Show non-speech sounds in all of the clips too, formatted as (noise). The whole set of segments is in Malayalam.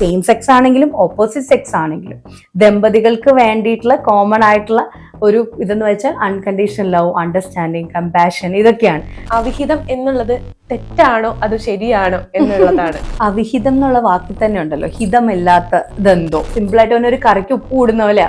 സെയിം സെക്സ് ആണെങ്കിലും ഓപ്പോസിറ്റ് സെക്സ് ആണെങ്കിലും. ദമ്പതികൾക്ക് വേണ്ടിയിട്ടുള്ള കോമൺ ആയിട്ടുള്ള ഒരു ഇതെന്ന് വെച്ചാൽ അൺകണ്ടീഷണൽ ലവ് അണ്ടർസ്റ്റാൻഡിങ് കമ്പാഷൻ ഇതൊക്കെയാണ്. അവിഹിതം എന്നുള്ളത് തെറ്റാണോ അത് ശരിയാണോ എന്നുള്ളതാണ്. (laughs) അവിഹിതം എന്നുള്ള വാക്കിൽ തന്നെ ഉണ്ടല്ലോ. ഹിതമില്ലാത്ത ഇതെന്തോ. സിമ്പിൾ ആയിട്ട് തന്നെ ഒരു കറിക്ക് ഉപ്പ് കൂടുന്ന പോലെയാ.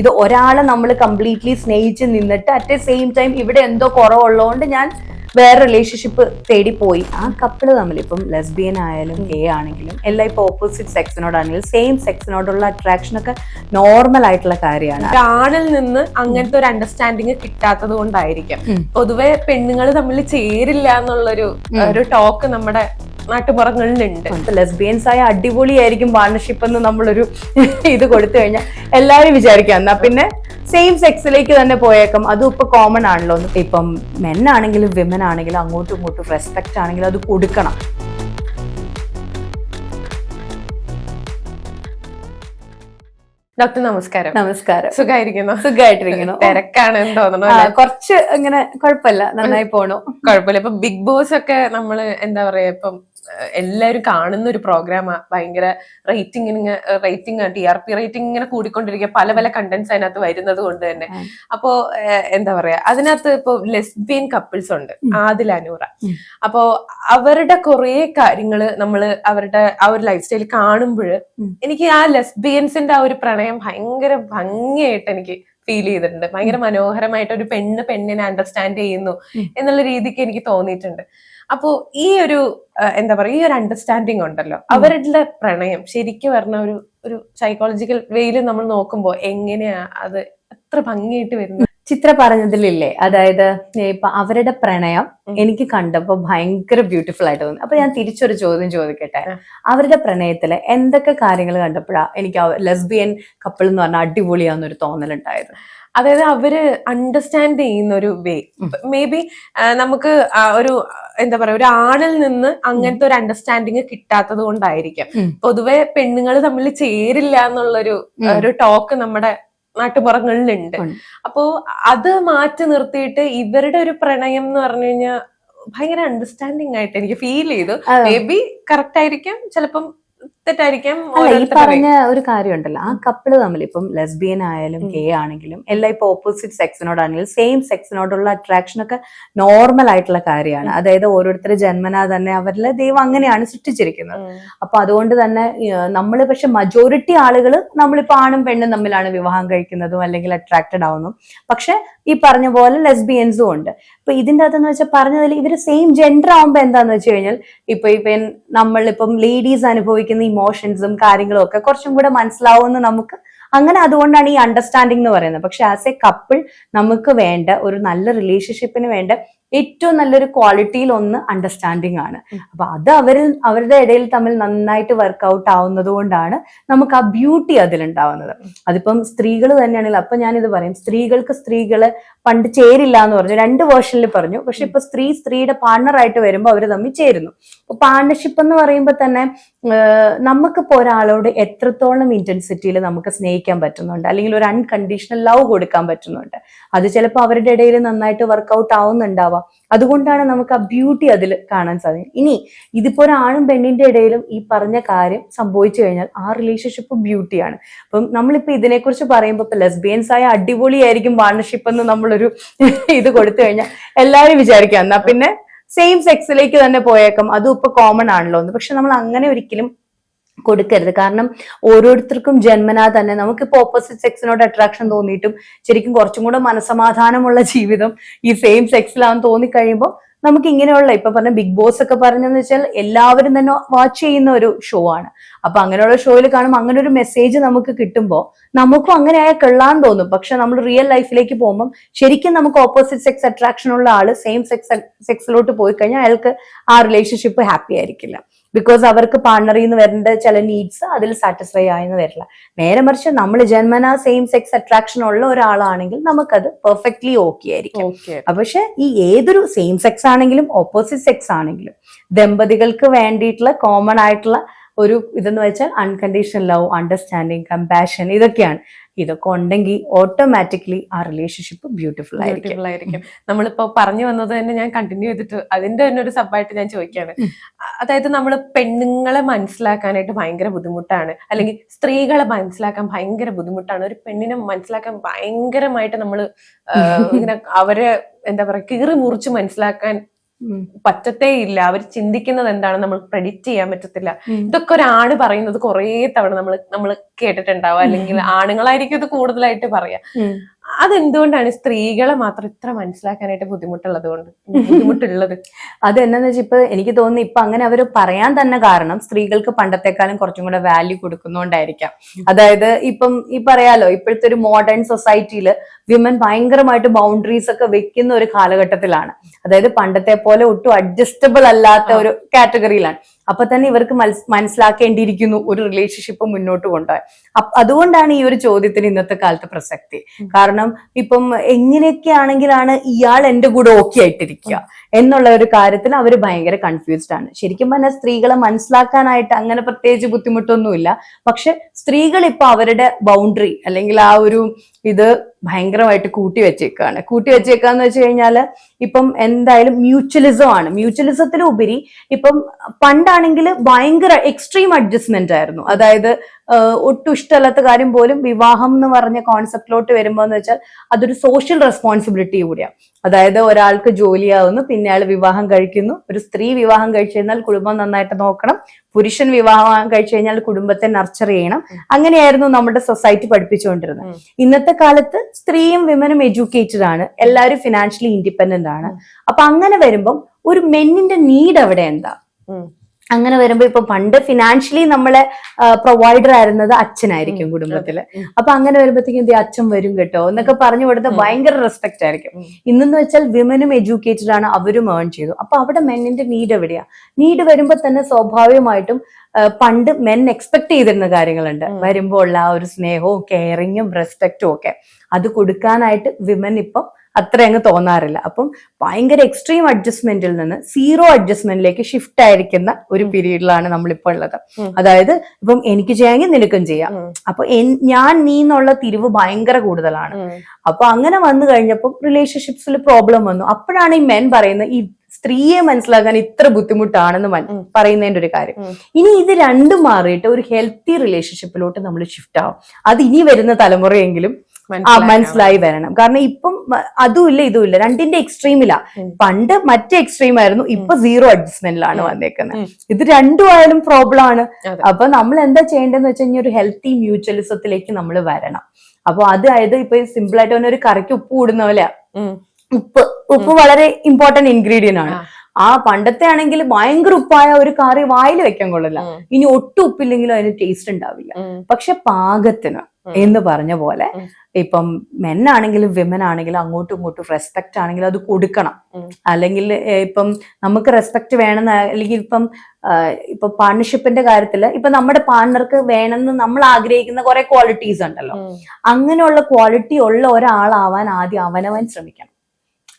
ഇത് ഒരാളെ നമ്മൾ കംപ്ലീറ്റ്ലി സ്നേഹിച്ച് നിന്നിട്ട് അറ്റ് സെയിം ടൈം ഇവിടെ എന്തോ കുറവുള്ളതുകൊണ്ട് ഞാൻ വേറെ റിലേഷൻഷിപ്പ് തേടി പോയി. ആ കപ്പിൾ തമ്മിൽ ഇപ്പം ലെസ്ബിയൻ ആയാലും ഗേ ആണെങ്കിലും എല്ലാം ഇപ്പൊ ഓപ്പോസിറ്റ് സെക്സിനോടാണെങ്കിലും സെയിം സെക്സിനോടുള്ള അട്രാക്ഷൻ ഒക്കെ നോർമൽ ആയിട്ടുള്ള കാര്യമാണ്. ആണിൽ നിന്ന് അങ്ങനത്തെ ഒരു അണ്ടർസ്റ്റാൻഡിങ് കിട്ടാത്തത് കൊണ്ടായിരിക്കാം. പൊതുവെ പെണ്ണുങ്ങൾ തമ്മിൽ ചേരില്ല എന്നുള്ളൊരു ഒരു ടോക്ക് നമ്മുടെ നാട്ടുപുറങ്ങളിലുണ്ട്. ലെസ്ബിയൻസ് ആയ അടിപൊളിയായിരിക്കും പാർട്ണർഷിപ്പ് എന്ന് നമ്മളൊരു (laughs) ഇത് കൊടുത്തു കഴിഞ്ഞാൽ എല്ലാവരും വിചാരിക്കാം. എന്നാ പിന്നെ സെയിം സെക്സിലേക്ക് തന്നെ പോയേക്കാം. അതും ഇപ്പൊ കോമൺ ആണല്ലോ. ഇപ്പം മെൻ ആണെങ്കിലും വിമൻ ആണെങ്കിലും അങ്ങോട്ടും ഇങ്ങോട്ടും റെസ്പെക്ട് ആണെങ്കിലും അത് കൊടുക്കണം. ഡോക്ടർ നമസ്കാരം. നമസ്കാരം. സുഖമായിരിക്കുന്നു സുഖമായിട്ടിരിക്കുന്നു തിരക്കാണ് തോന്നുന്നു? കുറച്ച് ഇങ്ങനെ കുഴപ്പമില്ല. നന്നായി പോണു. കുഴപ്പമില്ല. ഇപ്പൊ ബിഗ് ബോസ് ഒക്കെ നമ്മൾ എന്താ പറയാ ഇപ്പം എല്ലാവരും കാണുന്ന ഒരു പ്രോഗ്രാമാണ് ഭയങ്കര rating rating T R P rating ഇങ്ങനെ കൂടിക്കൊണ്ടിരിക്കുക. പല പല കണ്ടന്റ്സ് അതിനകത്ത് വരുന്നത് കൊണ്ട് തന്നെ. അപ്പോ എന്താ പറയാ അതിനകത്ത് ഇപ്പോ ലെസ്ബിയൻ കപ്പിൾസ് ഉണ്ട്. ആദിൽ അനൂറ. അപ്പോ അവരുടെ കുറെ കാര്യങ്ങൾ നമ്മൾ അവരുടെ ആ ഒരു ലൈഫ് സ്റ്റൈൽ കാണുമ്പോൾ എനിക്ക് ആ ലെസ്ബിയൻസിന്റെ ആ ഒരു പ്രണയം ഭയങ്കര ഭംഗിയായിട്ട് എനിക്ക് ഫീൽ ചെയ്തിട്ടുണ്ട്. ഭയങ്കര മനോഹരമായിട്ട് ഒരു പെണ്ണ് പെണ്ണിനെ അണ്ടർസ്റ്റാൻഡ് ചെയ്യുന്നു എന്നുള്ള രീതിക്ക് എനിക്ക് തോന്നിയിട്ടുണ്ട്. അപ്പോ ഈ ഒരു എന്താ പറയുക ഈ ഒരു അണ്ടർസ്റ്റാൻഡിങ് ഉണ്ടല്ലോ. അവരുടെ പ്രണയം ശരിക്കും പറഞ്ഞ ഒരു ഒരു സൈക്കോളജിക്കൽ വേയിൽ നമ്മൾ നോക്കുമ്പോൾ എങ്ങനെയാ അത് എത്ര ഭംഗിയായിട്ട് വരുന്നത്? ചിത്ര പറഞ്ഞതിലില്ലേ അതായത് ഇപ്പൊ അവരുടെ പ്രണയം എനിക്ക് കണ്ടപ്പോ ഭയങ്കര ബ്യൂട്ടിഫുൾ ആയിട്ട് തോന്നി. അപ്പൊ ഞാൻ തിരിച്ചൊരു ചോദ്യം ചോദിക്കട്ടെ? അവരുടെ പ്രണയത്തിൽ എന്തൊക്കെ കാര്യങ്ങൾ കണ്ടപ്പോഴാ എനിക്ക് ലെസ്ബിയൻ കപ്പിൾ എന്ന് പറഞ്ഞാൽ അടിപൊളിയാന്നൊരു തോന്നലുണ്ടായത്? അതായത് അവർ അണ്ടർസ്റ്റാൻഡ് ചെയ്യുന്ന ഒരു വേ. മേ ബി നമുക്ക് ഒരു എന്താ പറയാ ഒരു ആണിൽ നിന്ന് അങ്ങനത്തെ ഒരു അണ്ടർസ്റ്റാൻഡിങ് കിട്ടാത്തത് കൊണ്ടായിരിക്കാം. പൊതുവെ പെണ്ണുങ്ങൾ തമ്മിൽ ചേരില്ല എന്നുള്ളൊരു ഒരു ടോക്ക് നമ്മുടെ നാട്ടുപുറങ്ങളിലുണ്ട് ഉണ്ട്. അപ്പോ അത് മാറ്റി നിർത്തിയിട്ട് ഇവരുടെ ഒരു പ്രണയം എന്ന് പറഞ്ഞു കഴിഞ്ഞാൽ ഭയങ്കര അണ്ടർസ്റ്റാൻഡിങ് ആയിട്ട് എനിക്ക് ഫീൽ ചെയ്തു. മേ ബി കറക്റ്റ് ആയിരിക്കും ചിലപ്പം തെറ്റായിരിക്കാം ഈ പറഞ്ഞ ഒരു കാര്യമുണ്ടല്ലോ. ആ കപ്പിൾ തമ്മിൽ ഇപ്പം ലെസ്ബിയൻ ആയാലും കെ ഗേ ആണെങ്കിലും എല്ലാം ഇപ്പൊ ഓപ്പോസിറ്റ് സെക്സിനോടാണെങ്കിലും സെയിം സെക്സിനോടുള്ള അട്രാക്ഷൻ ഒക്കെ നോർമൽ ആയിട്ടുള്ള കാര്യമാണ്. അതായത് ഓരോരുത്തരുടെ ജന്മനാ തന്നെ അവരിലെ ദൈവം അങ്ങനെയാണ് സൃഷ്ടിച്ചിരിക്കുന്നത്. അപ്പൊ അതുകൊണ്ട് തന്നെ നമ്മൾ പക്ഷെ മജോറിറ്റി ആളുകൾ നമ്മളിപ്പോ ആണും പെണ്ണും തമ്മിലാണ് വിവാഹം കഴിക്കുന്നതും അല്ലെങ്കിൽ അട്രാക്റ്റഡ് ആവുന്നതും. പക്ഷെ ഈ പറഞ്ഞ പോലെ ലെസ്ബിയൻസും ഉണ്ട്. ഇപ്പൊ ഇതിന്റെ അകത്തെന്ന് വെച്ചാൽ പറഞ്ഞതിൽ ഇവർ സെയിം ജെൻഡർ ആവുമ്പോ എന്താന്ന് വെച്ച് കഴിഞ്ഞാൽ ഇപ്പൊ ഇപ്പം നമ്മളിപ്പം ലേഡീസ് അനുഭവിക്കുന്ന ഇമോഷൻസും കാര്യങ്ങളും ഒക്കെ കുറച്ചും കൂടെ മനസ്സിലാവുമെന്ന് നമുക്ക് അങ്ങനെ അതുകൊണ്ടാണ് ഈ അണ്ടർസ്റ്റാൻഡിംഗ് എന്ന് പറയുന്നത്. പക്ഷെ ആസ് എ കപ്പിൾ നമുക്ക് വേണ്ട ഒരു നല്ല റിലേഷൻഷിപ്പിന് വേണ്ട ഏറ്റവും നല്ലൊരു ക്വാളിറ്റിയിൽ ഒന്ന് അണ്ടർസ്റ്റാൻഡിങ് ആണ്. അപ്പൊ അത് അവരിൽ അവരുടെ ഇടയിൽ തമ്മിൽ നന്നായിട്ട് വർക്ക്ഔട്ട് ആവുന്നത് കൊണ്ടാണ് നമുക്ക് ആ ബ്യൂട്ടി അതിലുണ്ടാവുന്നത്. അതിപ്പം സ്ത്രീകൾ തന്നെയാണെങ്കിൽ അപ്പൊ ഞാനിത് പറയും സ്ത്രീകൾക്ക് സ്ത്രീകൾ പണ്ട് ചേരില്ല എന്ന് പറഞ്ഞു രണ്ട് വേർഷനിൽ പറഞ്ഞു. പക്ഷെ ഇപ്പൊ സ്ത്രീ സ്ത്രീയുടെ പാർട്ണറായിട്ട് വരുമ്പോൾ അവർ തമ്മിൽ ചേരുന്നു. അപ്പൊ പാർട്ണർഷിപ്പ് എന്ന് പറയുമ്പോൾ തന്നെ നമുക്ക് നമുക്കിപ്പോ ഒരാളോട് എത്രത്തോളം ഇന്റൻസിറ്റിയിൽ നമുക്ക് സ്നേഹിക്കാൻ പറ്റുന്നുണ്ട് അല്ലെങ്കിൽ ഒരു അൺകണ്ടീഷണൽ ലവ് കൊടുക്കാൻ പറ്റുന്നുണ്ട്. അത് ചിലപ്പോൾ അവരുടെ ഇടയിൽ നന്നായിട്ട് വർക്ക്ഔട്ട് ആവുന്നുണ്ടാവാം. അതുകൊണ്ടാണ് നമുക്ക് ആ ബ്യൂട്ടി അതിൽ കാണാൻ സാധിക്കും ഇനി ഇതിപ്പോ ഒരാണും പെണ്ണിന്റെ ഇടയിലും ഈ പറഞ്ഞ കാര്യം സംഭവിച്ചു കഴിഞ്ഞാൽ ആ റിലേഷൻഷിപ്പ് ബ്യൂട്ടിയാണ് അപ്പം നമ്മളിപ്പോ ഇതിനെക്കുറിച്ച് പറയുമ്പോൾ ഇപ്പൊ ലെസ്ബിയൻസ് ആയ അടിപൊളിയായിരിക്കും പാർട്ണർഷിപ്പ് എന്ന് നമ്മളൊരു (laughs) ഇത് കൊടുത്തു കഴിഞ്ഞാൽ എല്ലാവരും വിചാരിക്കാം. എന്നാ പിന്നെ സെയിം സെക്സിലേക്ക് തന്നെ പോയേക്കാം. അതും ഇപ്പൊ കോമൺ ആണല്ലോ എന്ന്. പക്ഷെ നമ്മൾ അങ്ങനെ ഒരിക്കലും കൊടുക്കരുത്. കാരണം ഓരോരുത്തർക്കും ജന്മനാ തന്നെ. നമുക്കിപ്പോ ഓപ്പോസിറ്റ് സെക്സിനോട് അട്രാക്ഷൻ തോന്നിയിട്ടും ശരിക്കും കുറച്ചും കൂടെ മനസമാധാനമുള്ള ജീവിതം ഈ സെയിം സെക്സിലാന്ന് തോന്നിക്കഴിയുമ്പോൾ നമുക്ക് ഇങ്ങനെയുള്ള ഇപ്പൊ പറഞ്ഞ ബിഗ് ബോസ് ഒക്കെ പറഞ്ഞെന്ന് വെച്ചാൽ എല്ലാവരും തന്നെ വാച്ച് ചെയ്യുന്ന ഒരു ഷോ ആണ്. അപ്പൊ അങ്ങനെയുള്ള ഷോയിൽ കാണുമ്പോൾ അങ്ങനെ ഒരു മെസ്സേജ് നമുക്ക് കിട്ടുമ്പോൾ നമുക്കും അങ്ങനെ ആയ കൊള്ളാൻ തോന്നും. പക്ഷെ നമ്മൾ റിയൽ ലൈഫിലേക്ക് പോകുമ്പോൾ ശരിക്കും നമുക്ക് ഓപ്പോസിറ്റ് സെക്സ് അട്രാക്ഷൻ ഉള്ള ആൾ സെയിം സെക്സ് സെക്സിലോട്ട് പോയി കഴിഞ്ഞാൽ അയാൾക്ക് ആ റിലേഷൻഷിപ്പ് ഹാപ്പി ആയിരിക്കില്ല. ബിക്കോസ് അവർക്ക് പാർട്ണറിൽ നിന്ന് വരേണ്ട ചില നീഡ്സ് അതിൽ സാറ്റിസ്ഫൈ ആയെന്ന് വരില്ല. നേരെ മറിച്ച് നമ്മൾ ജന്മന സെയിം സെക്സ് അട്രാക്ഷൻ ഉള്ള ഒരാളാണെങ്കിൽ നമുക്കത് പെർഫെക്റ്റ്ലി ഓക്കെ ആയിരിക്കും. പക്ഷെ ഈ ഏതൊരു സെയിം സെക്സ് ആണെങ്കിലും ഓപ്പോസിറ്റ് സെക്സ് ആണെങ്കിലും ദമ്പതികൾക്ക് വേണ്ടിയിട്ടുള്ള കോമൺ ആയിട്ടുള്ള ഒരു ഇതെന്ന് വെച്ചാൽ അൺകണ്ടീഷണൽ ലവ് അണ്ടർസ്റ്റാൻഡിങ് കമ്പാഷൻ ഇതൊക്കെയാണ്. ഇതൊക്കെ ഉണ്ടെങ്കിൽ ഓട്ടോമാറ്റിക്കലി ആ റിലേഷൻഷിപ്പ് ബ്യൂട്ടിഫുൾ ആയിരിക്കും. ബ്യൂട്ടിഫുൾ ആയിരിക്കും. നമ്മളിപ്പോ പറഞ്ഞു വന്നത് തന്നെ ഞാൻ കണ്ടിന്യൂ ചെയ്തിട്ട് അതിന്റെ തന്നെ ഒരു സബായിട്ട് ഞാൻ ചോദിക്കാണ് അതായത് നമ്മൾ പെണ്ണുങ്ങളെ മനസ്സിലാക്കാനായിട്ട് ഭയങ്കര ബുദ്ധിമുട്ടാണ്. അല്ലെങ്കിൽ സ്ത്രീകളെ മനസ്സിലാക്കാൻ ഭയങ്കര ബുദ്ധിമുട്ടാണ്. ഒരു പെണ്ണിനെ മനസ്സിലാക്കാൻ ഭയങ്കരമായിട്ട് നമ്മൾ (laughs) ഇങ്ങനെ അവരെ എന്താ പറയാ കീറി മുറിച്ച് മനസ്സിലാക്കാൻ. പറ്റത്തേ ഇല്ല അവർ ചിന്തിക്കുന്നത് എന്താണ് നമ്മൾ പ്രെഡിക്റ്റ് ചെയ്യാൻ പറ്റത്തില്ല. ഇതൊക്കെ ഒരാണ് പറയുന്നത് കുറേ തവണ നമ്മൾ നമ്മൾ കേട്ടിട്ടുണ്ടാവും. അല്ലെങ്കിൽ ആണുങ്ങളായിരിക്കും ഇത് കൂടുതലായിട്ട് പറയാ. അതെന്തുകൊണ്ടാണ് സ്ത്രീകളെ മാത്രം ഇത്ര മനസ്സിലാക്കാനായിട്ട് ബുദ്ധിമുട്ടുള്ളത് കൊണ്ട്? ബുദ്ധിമുട്ടുള്ളത്. (laughs) അത് എന്നാന്ന് വെച്ചാൽ ഇപ്പൊ എനിക്ക് തോന്നുന്നു ഇപ്പൊ അങ്ങനെ അവർ പറയാൻ തന്നെ കാരണം സ്ത്രീകൾക്ക് പണ്ടത്തെക്കാളും കുറച്ചും കൂടെ വാല്യൂ കൊടുക്കുന്നോണ്ടായിരിക്കാം. അതായത് ഇപ്പം ഈ പറയാലോ ഇപ്പോഴത്തെ ഒരു മോഡേൺ സൊസൈറ്റിയിൽ വിമൻ ഭയങ്കരമായിട്ട് ബൗണ്ടറീസ് ഒക്കെ വെക്കുന്ന ഒരു കാലഘട്ടത്തിലാണ്. അതായത് പണ്ടത്തെ പോലെ ഒട്ടും അഡ്ജസ്റ്റബിൾ അല്ലാത്ത ഒരു കാറ്റഗറിയിലാണ് അപ്പൊ തന്നെ ഇവർക്ക് മനസ്സിലാക്കേണ്ടിയിരിക്കുന്നു ഒരു റിലേഷൻഷിപ്പ് മുന്നോട്ട് കൊണ്ടുപോകാൻ. അതുകൊണ്ടാണ് ഈ ഒരു ചോദ്യത്തിന് ഇന്നത്തെ കാലത്ത് പ്രസക്തി. കാരണം ഇപ്പം എങ്ങനെയൊക്കെ ആണെങ്കിലാണ് ഇയാൾ എന്റെ കൂടെ ഓക്കെ ആയിട്ടിരിക്കുക. എന്നുള്ള ഒരു കാര്യത്തിൽ അവർ ഭയങ്കര കൺഫ്യൂസ്ഡ് ആണ്. ശരിക്കും പറഞ്ഞാൽ സ്ത്രീകളെ മനസ്സിലാക്കാനായിട്ട് അങ്ങനെ പ്രത്യേകിച്ച് ബുദ്ധിമുട്ടൊന്നുമില്ല. പക്ഷെ സ്ത്രീകൾ ഇപ്പൊ അവരുടെ ബൗണ്ടറി അല്ലെങ്കിൽ ആ ഒരു ഇത് ഭയങ്കരമായിട്ട് കൂട്ടി വെച്ചേക്കാണ്. കൂട്ടി വെച്ചേക്കാന്ന് വെച്ച് കഴിഞ്ഞാൽ ഇപ്പം എന്തായാലും മ്യൂച്വലിസം ആണ്. മ്യൂച്വലിസത്തിലുപരി ഇപ്പം പണ്ടാണെങ്കിൽ ഭയങ്കര എക്സ്ട്രീം അഡ്ജസ്റ്റ്മെന്റ് ആയിരുന്നു. അതായത് ഒട്ടും ഇഷ്ടമല്ലാത്ത കാര്യം പോലും വിവാഹം എന്ന് പറഞ്ഞ കോൺസെപ്റ്റിലോട്ട് വരുമ്പോൾ എന്ന് വെച്ചാൽ അതൊരു സോഷ്യൽ റെസ്പോൺസിബിലിറ്റി കൂടിയാണ് അതായത് ഒരാൾക്ക് ജോലിയാവുന്നു പിന്നെ അയാൾ വിവാഹം കഴിക്കുന്നു. ഒരു സ്ത്രീ വിവാഹം കഴിച്ചു കഴിഞ്ഞാൽ കുടുംബം നന്നായിട്ട് നോക്കണം. പുരുഷൻ വിവാഹം കഴിച്ചു കഴിഞ്ഞാൽ കുടുംബത്തെ നർച്ചർ ചെയ്യണം. അങ്ങനെയായിരുന്നു നമ്മുടെ സൊസൈറ്റി പഠിപ്പിച്ചുകൊണ്ടിരുന്നത്. ഇന്നത്തെ കാലത്ത് സ്ത്രീയും വിമനും എഡ്യൂക്കേറ്റഡ് ആണ്. എല്ലാവരും ഫിനാൻഷ്യലി ഇൻഡിപെൻഡന്റ് ആണ്. അപ്പൊ അങ്ങനെ വരുമ്പം ഒരു മെന്നിന്റെ നീഡ് അവിടെ എന്താ. അങ്ങനെ വരുമ്പോ ഇപ്പൊ പണ്ട് ഫിനാൻഷ്യലി നമ്മളെ പ്രൊവൈഡർ ആയിരുന്നത് അച്ഛനായിരിക്കും കുടുംബത്തിൽ. അപ്പൊ അങ്ങനെ വരുമ്പോഴത്തേക്കും എന്ത് അച്ഛൻ വരും കേട്ടോ. എന്നൊക്കെ പറഞ്ഞു കൊടുത്ത ഭയങ്കര റെസ്പെക്ട് ആയിരിക്കും. ഇന്നെന്ന് വെച്ചാൽ വിമനും എഡ്യൂക്കേറ്റഡ് ആണ് അവരും ഏൺ ചെയ്തു. അപ്പൊ അവിടെ മെന്നിന്റെ നീഡ് എവിടെയാ? നീഡ് വരുമ്പോ തന്നെ സ്വാഭാവികമായിട്ടും പണ്ട് മെൻ എക്സ്പെക്ട് ചെയ്തിരുന്ന കാര്യങ്ങളുണ്ട്. വരുമ്പോ വരുമ്പോൾ ഉള്ള ആ ഒരു സ്നേഹവും കെയറിങ്ങും റെസ്പെക്റ്റും ഒക്കെ. അത് കൊടുക്കാനായിട്ട് വിമൻ ഇപ്പം അത്ര അങ്ങ് തോന്നാറില്ല. അപ്പം ഭയങ്കര എക്സ്ട്രീം അഡ്ജസ്റ്റ്മെന്റിൽ നിന്ന് സീറോ അഡ്ജസ്റ്റ്മെന്റിലേക്ക് ഷിഫ്റ്റ് ആയിരിക്കുന്ന ഒരു പീരീഡിലാണ് നമ്മളിപ്പോൾ ഉള്ളത്. അതായത് ഇപ്പം എനിക്ക് ചെയ്യാമെങ്കിൽ നിനക്കും ചെയ്യാം. അപ്പൊ ഞാൻ നീ എന്നുള്ള തിരിവ് ഭയങ്കര കൂടുതലാണ്. അപ്പൊ അങ്ങനെ വന്നു കഴിഞ്ഞപ്പോൾ റിലേഷൻഷിപ്സിൽ പ്രോബ്ലം വന്നു. അപ്പോഴാണ് ഈ മെൻ പറയുന്നത് ഈ സ്ത്രീയെ മനസ്സിലാക്കാൻ ഇത്ര ബുദ്ധിമുട്ടാണെന്ന് പറയുന്നതിന്റെ ഒരു കാര്യം. ഇനി ഇത് രണ്ടും മാറിയിട്ട് ഒരു ഹെൽത്തി റിലേഷൻഷിപ്പിലോട്ട് നമ്മൾ ഷിഫ്റ്റ് ആവും. അത് ഇനി വരുന്ന തലമുറയെങ്കിലും. മനസ്സിലായി വരണം. കാരണം ഇപ്പം അതുമില്ല ഇതുമില്ല രണ്ടിന്റെ എക്സ്ട്രീമില്ല പണ്ട് മറ്റേ എക്സ്ട്രീം ആയിരുന്നു. ഇപ്പൊ സീറോ അഡ്ജസ്റ്റ്മെന്റിലാണ് വന്നേക്കുന്നത്. ഇത് രണ്ടും ആയാലും പ്രോബ്ലം ആണ്. അപ്പൊ നമ്മൾ എന്താ ചെയ്യേണ്ടതെന്ന് വെച്ച് കഴിഞ്ഞാൽ ഒരു ഹെൽത്തി മ്യൂച്വലിസത്തിലേക്ക് നമ്മൾ വരണം. അപ്പൊ അതായത് ഇപ്പൊ സിമ്പിൾ ആയിട്ട് ഒരു കറിക്ക് ഉപ്പ് കൂടുന്ന പോലെ ഉപ്പ് ഉപ്പ് വളരെ ഇമ്പോർട്ടന്റ് ഇൻഗ്രീഡിയന്റ് ആണ്. ആ. പണ്ടത്തെ ആണെങ്കിൽ ഭയങ്കര ഉപ്പായ ഒരു കറി വായിൽ വെക്കാൻ കൊള്ളില്ല. ഇനി ഒട്ടും ഉപ്പില്ലെങ്കിലും അതിന് ടേസ്റ്റ് ഉണ്ടാവില്ല. പക്ഷെ പാകത്തിന്. എന്ന് പറഞ്ഞ പോലെ. ഇപ്പം മെൻ ആണെങ്കിലും വിമൻ ആണെങ്കിലും അങ്ങോട്ടും ഇങ്ങോട്ടും റെസ്പെക്ട് ആണെങ്കിലും അത് കൊടുക്കണം. അല്ലെങ്കിൽ ഇപ്പം നമുക്ക് റെസ്പെക്ട് വേണമെന്ന് അല്ലെങ്കിൽ ഇപ്പം ഇപ്പൊ പാർട്ണർഷിപ്പിന്റെ കാര്യത്തിൽ ഇപ്പൊ നമ്മുടെ പാർട്ണർക്ക് വേണമെന്ന് നമ്മൾ ആഗ്രഹിക്കുന്ന കുറെ ക്വാളിറ്റീസ് ഉണ്ടല്ലോ. അങ്ങനെയുള്ള ക്വാളിറ്റി ഉള്ള ഒരാളാവാൻ ആദ്യം അവനവൻ ശ്രമിക്കണം.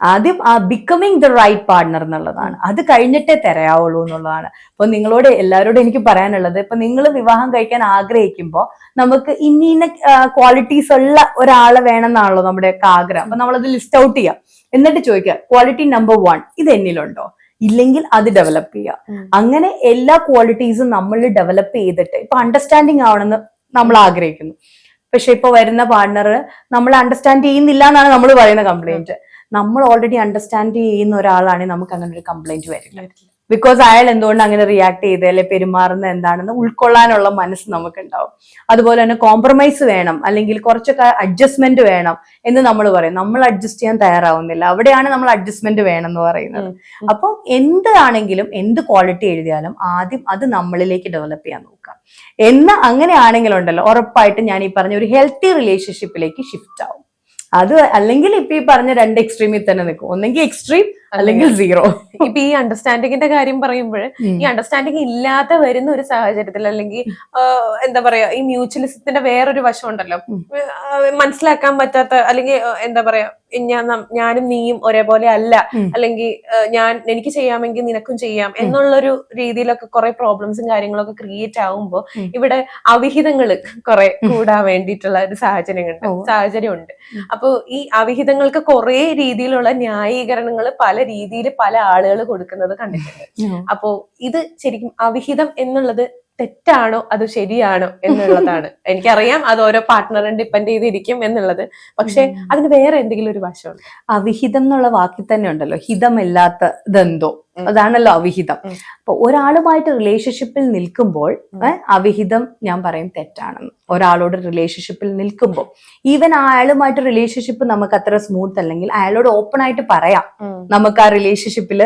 ആദ്യം ആ ബിക്കമിങ് ദ റൈറ്റ് പാർട്ണർ എന്നുള്ളതാണ്. അത് കഴിഞ്ഞിട്ടേ തരയാവുള്ളൂ എന്നുള്ളതാണ്. അപ്പൊ നിങ്ങളോട് എല്ലാവരോടും എനിക്ക് പറയാനുള്ളത് ഇപ്പൊ നിങ്ങൾ വിവാഹം കഴിക്കാൻ ആഗ്രഹിക്കുമ്പോൾ നമുക്ക് ഇന്ന ഇന്ന ക്വാളിറ്റീസ് ഉള്ള ഒരാളെ വേണമെന്നാണല്ലോ നമ്മുടെയൊക്കെ ആഗ്രഹം. അപ്പൊ നമ്മളത് ലിസ്റ്റ് ഔട്ട് ചെയ്യാം. എന്നിട്ട് ചോദിക്കുക ക്വാളിറ്റി നമ്പർ വൺ ഇത് എന്നിലുണ്ടോ? ഇല്ലെങ്കിൽ അത് ഡെവലപ്പ് ചെയ്യുക. അങ്ങനെ എല്ലാ ക്വാളിറ്റീസും നമ്മൾ ഡെവലപ്പ് ചെയ്തിട്ട് ഇപ്പൊ അണ്ടർസ്റ്റാൻഡിങ് ആവണമെന്ന് നമ്മൾ ആഗ്രഹിക്കുന്നു. പക്ഷെ ഇപ്പൊ വരുന്ന പാർട്ണർ നമ്മൾ അണ്ടർസ്റ്റാൻഡ് ചെയ്യുന്നില്ല എന്നാണ് നമ്മൾ പറയുന്ന കംപ്ലൈന്റ് നമ്മൾ ഓൾറെഡി അണ്ടർസ്റ്റാൻഡ് ചെയ്യുന്ന ഒരാളാണെങ്കിൽ നമുക്ക് അങ്ങനെ ഒരു കംപ്ലൈന്റ് വരില്ല. ബിക്കോസ് അയാൾ എന്തുകൊണ്ട് അങ്ങനെ റിയാക്ട് ചെയ്ത്? അല്ലെ പെരുമാറുന്ന എന്താണെന്ന് ഉൾക്കൊള്ളാനുള്ള മനസ്സ് നമുക്ക് ഉണ്ടാവും അതുപോലെ തന്നെ കോംപ്രമൈസ് വേണം. അല്ലെങ്കിൽ കുറച്ചൊക്കെ അഡ്ജസ്റ്റ്മെന്റ് വേണം എന്ന് നമ്മൾ പറയും. നമ്മൾ അഡ്ജസ്റ്റ് ചെയ്യാൻ തയ്യാറാവുന്നില്ല. അവിടെയാണ് നമ്മൾ അഡ്ജസ്റ്റ്മെന്റ് വേണം എന്ന് പറയുന്നത്. അപ്പം എന്താണെങ്കിലും എന്ത് ക്വാളിറ്റി എഴുതിയാലും ആദ്യം അത് നമ്മളിലേക്ക് ഡെവലപ്പ് ചെയ്യാൻ നോക്കുക. എന്ന് അങ്ങനെയാണെങ്കിലുണ്ടല്ലോ ഉറപ്പായിട്ട് ഞാൻ ഈ പറഞ്ഞ ഒരു ഹെൽത്തി റിലേഷൻഷിപ്പിലേക്ക് ഷിഫ്റ്റ് ആവും. അത് അല്ലെങ്കിൽ ഇപ്പൊ ഈ പറഞ്ഞ രണ്ട് എക്സ്ട്രീമിൽ തന്നെ നിൽക്കും. ഒന്നെങ്കിൽ എക്സ്ട്രീം അല്ലെങ്കിൽ സീറോ ഇപ്പൊ ഈ അണ്ടർസ്റ്റാൻഡിങ്ങിന്റെ കാര്യം പറയുമ്പോൾ ഈ അണ്ടർസ്റ്റാൻഡിങ് ഇല്ലാതെ വരുന്ന ഒരു സാഹചര്യത്തിൽ അല്ലെങ്കിൽ എന്താ പറയാ ഈ മ്യൂച്വലിസത്തിന്റെ വേറൊരു വശം ഉണ്ടല്ലോ മനസ്സിലാക്കാൻ പറ്റാത്ത അല്ലെങ്കിൽ എന്താ പറയാ ഞാൻ ഞാനും നീയും ഒരേപോലെ അല്ല അല്ലെങ്കിൽ ഞാൻ എനിക്ക് ചെയ്യാമെങ്കിൽ നിനക്കും ചെയ്യാം എന്നുള്ളൊരു രീതിയിലൊക്കെ കുറെ പ്രോബ്ലംസും കാര്യങ്ങളൊക്കെ ക്രിയേറ്റ് ആവുമ്പോൾ ഇവിടെ അവിഹിതങ്ങൾ കുറെ കൂടാൻ വേണ്ടിയിട്ടുള്ള ഒരു സാഹചര്യമുണ്ട്. സാഹചര്യമുണ്ട് അപ്പോൾ ഈ അവിഹിതങ്ങൾക്ക് കുറെ രീതിയിലുള്ള ന്യായീകരണങ്ങൾ പല രീതിയിൽ പല ആളുകൾ കൊടുക്കുന്നത് കണ്ടിട്ടുണ്ട്. അപ്പോ ഇത് ശരിക്കും അവിഹിതം എന്നുള്ളത് തെറ്റാണോ? അത് ശരിയാണോ എന്നുള്ളതാണ്. എനിക്കറിയാം അത് ഓരോ പാർട്ട്ണറും ഡിപ്പെൻഡ് ചെയ്തിരിക്കും എന്നുള്ളത്. പക്ഷെ അതിന് വേറെ എന്തെങ്കിലും ഒരു വശമുണ്ട്. അവിഹിതം എന്നുള്ള വാക്കിൽ തന്നെ ഉണ്ടല്ലോ. ഹിതമില്ലാത്ത ഇതെന്തോ അതാണല്ലോ അവിഹിതം. അപ്പൊ ഒരാളുമായിട്ട് റിലേഷൻഷിപ്പിൽ നിൽക്കുമ്പോൾ അവിഹിതം ഞാൻ പറയും തെറ്റാണെന്ന് ഒരാളോട് റിലേഷൻഷിപ്പിൽ നിൽക്കുമ്പോൾ. ഈവൻ അയാളുമായിട്ട് റിലേഷൻഷിപ്പ് നമുക്ക് അത്ര സ്മൂത്ത് അല്ലെങ്കിൽ അയാളോട് ഓപ്പൺ ആയിട്ട് പറയാം. നമുക്ക് ആ റിലേഷൻഷിപ്പിൽ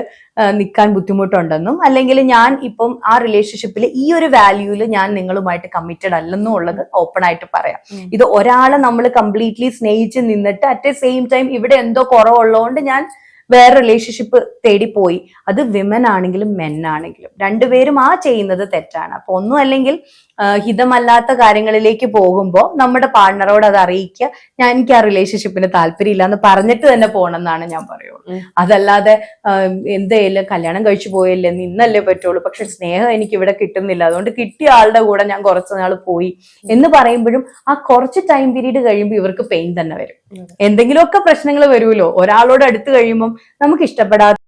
നിൽക്കാൻ ബുദ്ധിമുട്ടുണ്ടെന്നും അല്ലെങ്കിൽ ഞാൻ ഇപ്പം ആ റിലേഷൻഷിപ്പിൽ ഈ ഒരു വാല്യൂയിൽ ഞാൻ നിങ്ങളുമായിട്ട് കമ്മിറ്റഡ് അല്ലെന്നും ഉള്ളത് ഓപ്പൺ ആയിട്ട് പറയാം. ഇത് ഒരാളെ നമ്മൾ കംപ്ലീറ്റ്ലി സ്നേഹിച്ച് നിന്നിട്ട് അറ്റ് എ സെയിം ടൈം ഇവിടെ എന്തോ കുറവുള്ളതുകൊണ്ട് ഞാൻ വേറെ റിലേഷൻഷിപ്പ് തേടി പോയി. അത് വിമൻ ആണെങ്കിലും മെൻ ആണെങ്കിലും. രണ്ടുപേരും ആ ചെയ്യുന്നത് തെറ്റാണ്. അപ്പൊ ഒന്നും അല്ലെങ്കിൽ ഹിതമല്ലാത്ത കാര്യങ്ങളിലേക്ക് പോകുമ്പോൾ നമ്മുടെ പാർട്ണറോട് അത് അറിയിക്കുക. ഞാൻ എനിക്ക് ആ റിലേഷൻഷിപ്പിന് താല്പര്യമില്ല എന്ന് പറഞ്ഞിട്ട് തന്നെ പോകണം എന്നാണ് ഞാൻ പറയുള്ളൂ. അതല്ലാതെ എന്തേലും കല്യാണം കഴിച്ചു പോയല്ലേ നിന്നല്ലേ പറ്റുള്ളൂ. പക്ഷെ സ്നേഹം എനിക്ക് ഇവിടെ കിട്ടുന്നില്ല. അതുകൊണ്ട് കിട്ടിയ ആളുടെ കൂടെ ഞാൻ കുറച്ച് നാൾ പോയി എന്ന് പറയുമ്പോഴും ആ കുറച്ച് ടൈം പീരീഡ് കഴിയുമ്പോൾ ഇവർക്ക് പെയിൻ തന്നെ വരും. എന്തെങ്കിലുമൊക്കെ പ്രശ്നങ്ങൾ വരുമല്ലോ. ഒരാളോട് അടുത്ത് കഴിയുമ്പം നമുക്ക് ഇഷ്ടപ്പെടാത്ത